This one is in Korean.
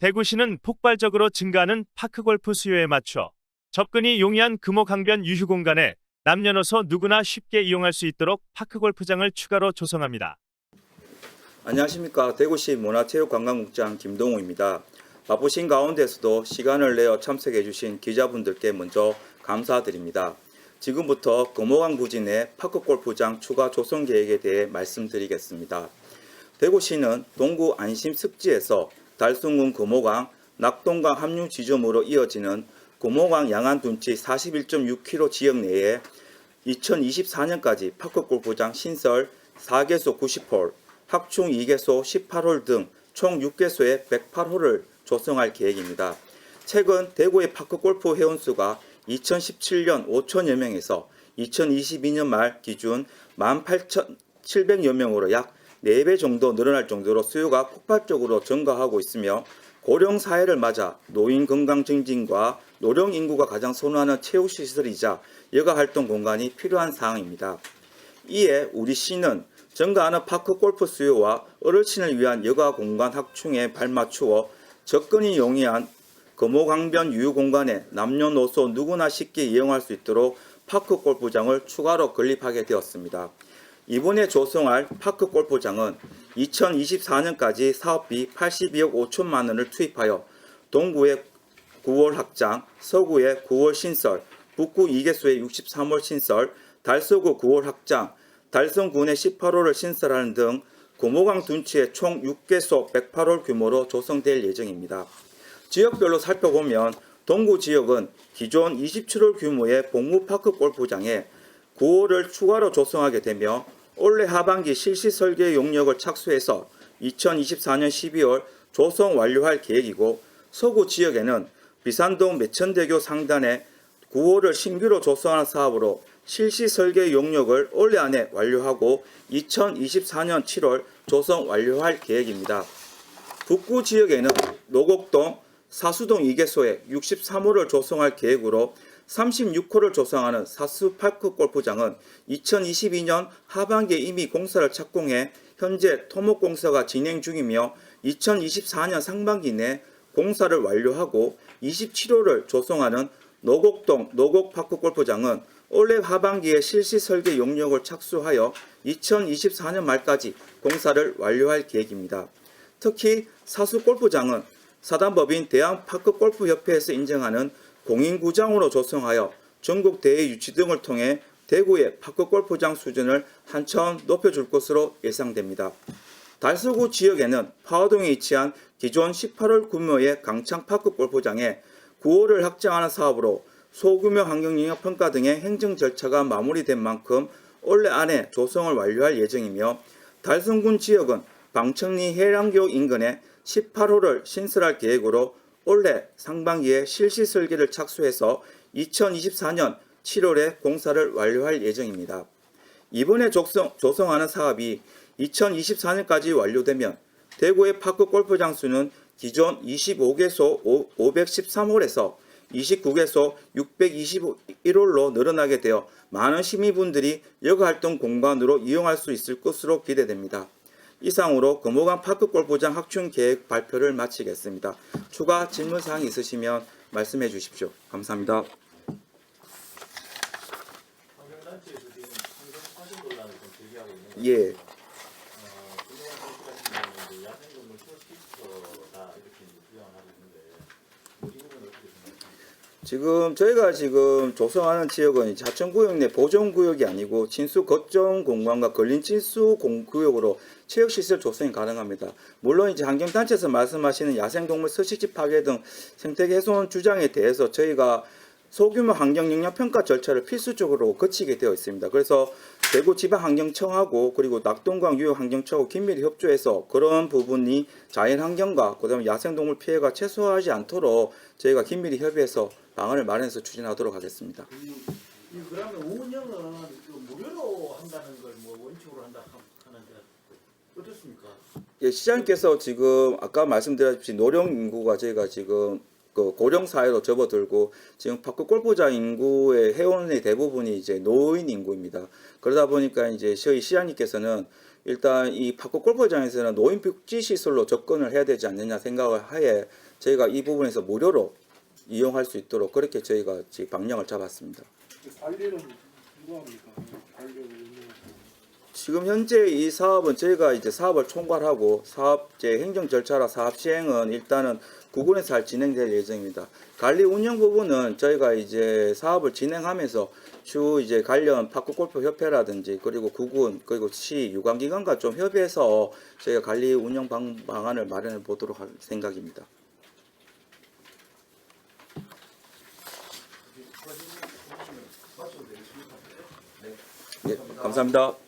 대구시는 폭발적으로 증가하는 파크골프 수요에 맞춰 접근이 용이한 금호강변 유휴 공간에 남녀노소 누구나 쉽게 이용할 수 있도록 파크골프장을 추가로 조성합니다. 안녕하십니까 대구시 문화체육관광국장 김동우입니다. 바쁘신 가운데서도 시간을 내어 참석해 주신 기자분들께 먼저 감사드립니다. 지금부터 금호강 부진의 파크골프장 추가 조성 계획에 대해 말씀드리겠습니다. 대구시는 동구 안심습지에서 달순군 금호강, 낙동강 합류 지점으로 이어지는 금호강 양안 둔치 41.6km 지역 내에 2024년까지 파크골프장 신설 4개소 90홀, 확충 2개소 18홀 등 총 6개소의 108홀을 조성할 계획입니다. 최근 대구의 파크골프 회원수가 2017년 5천여 명에서 2022년 말 기준 18,700여 명으로 약 4배 정도 늘어날 정도로 수요가 폭발적으로 증가하고 있으며 고령 사회를 맞아 노인 건강 증진과 노령 인구가 가장 선호하는 체육 시설이자 여가 활동 공간이 필요한 사항입니다. 이에 우리 시는 증가하는 파크 골프 수요와 어르신을 위한 여가 공간 확충에 발맞추어 접근이 용이한 금호강변 유휴 공간에 남녀노소 누구나 쉽게 이용할 수 있도록 파크 골프장을 추가로 건립하게 되었습니다. 이번에 조성할 파크 골프장은 2024년까지 사업비 82억 5천만 원을 투입하여 동구의 9월 확장, 서구의 9월 신설, 북구 2개소의 63월 신설, 달서구 9월 확장, 달성군의 18호를 신설하는 등 고모강 둔치의 총 6개소 108홀 규모로 조성될 예정입니다. 지역별로 살펴보면 동구 지역은 기존 27홀 규모의 복무파크 골프장에 9홀을 추가로 조성하게 되며 올해 하반기 실시 설계 용역을 착수해서 2024년 12월 조성 완료할 계획이고 서구 지역에는 비산동 매천대교 상단에 9호를 신규로 조성하는 사업으로 실시 설계 용역을 올해 안에 완료하고 2024년 7월 조성 완료할 계획입니다. 북구 지역에는 노곡동, 사수동 2개소에 63호를 조성할 계획으로 36호를 조성하는 사수파크 골프장은 2022년 하반기에 이미 공사를 착공해 현재 토목 공사가 진행 중이며 2024년 상반기 내 공사를 완료하고 27호를 조성하는 노곡동 노곡파크 골프장은 올해 하반기에 실시 설계 용역을 착수하여 2024년 말까지 공사를 완료할 계획입니다. 특히 사수 골프장은 사단법인 대한파크골프협회에서 인정하는 공인구장으로 조성하여 전국 대회 유치 등을 통해 대구의 파크 골프장 수준을 한차원 높여줄 것으로 예상됩니다. 달서구 지역에는 파워동에 위치한 기존 18홀 규모의 강창파크 골프장에 9홀을 확장하는 사업으로 소규모 환경영향 평가 등의 행정 절차가 마무리된 만큼 올해 안에 조성을 완료할 예정이며 달성군 지역은 방청리 해랑교 인근에 18호를 신설할 계획으로 올해 상반기에 실시 설계를 착수해서 2024년 7월에 공사를 완료할 예정입니다. 이번에 조성, 조성하는 사업이 2024년까지 완료되면 대구의 파크 골프장 수는 기존 25개소 513홀에서 29개소 621홀로 늘어나게 되어 많은 시민분들이 여가 활동 공간으로 이용할 수 있을 것으로 기대됩니다. 이상으로 금호강 파크 골프장 확충 계획 발표를 마치겠습니다. 추가 질문 사항 있으시면 말씀해 주십시오. 감사합니다. 예. 지금 저희가 지금 조성하는 지역은 이제 하천구역 내 보존구역이 아니고 친수 거점 공간과 걸린 친수 공- 구역으로 체육시설 조성이 가능합니다. 물론 이제 환경단체에서 말씀하시는 야생동물 서식지 파괴 등 생태계 훼손 주장에 대해서 저희가 소규모 환경 영향 평가 절차를 필수적으로 거치게 되어 있습니다. 그래서 대구 지방 환경청하고 그리고 낙동강 유역 환경청하고 긴밀히 협조해서 그런 부분이 자연 환경과 그다음에 야생동물 피해가 최소화하지 않도록 저희가 긴밀히 협의해서 방안을 마련해서 추진하도록 하겠습니다. 그러면 운영은 그 무료로 한다는 걸 뭐 원칙으로 한다 하- 하는데 어떻습니까? 예, 시장님께서 지금 아까 말씀드렸듯이 노령 인구가 저희가 지금 그 고령 사회로 접어들고 지금 파크 골프장 인구의 회원의 대부분이 이제 노인 인구입니다. 그러다 보니까 이제 저희 시장님께서는 일단 이 파크 골프장에서는 노인 복지 시설로 접근을 해야 되지 않느냐 생각을 하에 저희가 이 부분에서 무료로 이용할 수 있도록 그렇게 저희가 지금 방향을 잡았습니다. 관리는 누가 합니까? 운영하고. 지금 현재 이 사업은 저희가 이제 사업을 총괄하고 사업제 행정 절차라 사업 시행은 일단은 구군에서 잘 진행될 예정입니다. 관리 운영 부분은 저희가 이제 사업을 진행하면서 추 이제 관련 파크 골프 협회라든지 그리고 구군 그리고 시 유관 기관과 좀 협의해서 저희가 관리 운영 방, 방안을 마련해 보도록 할 생각입니다. 네, 감사합니다.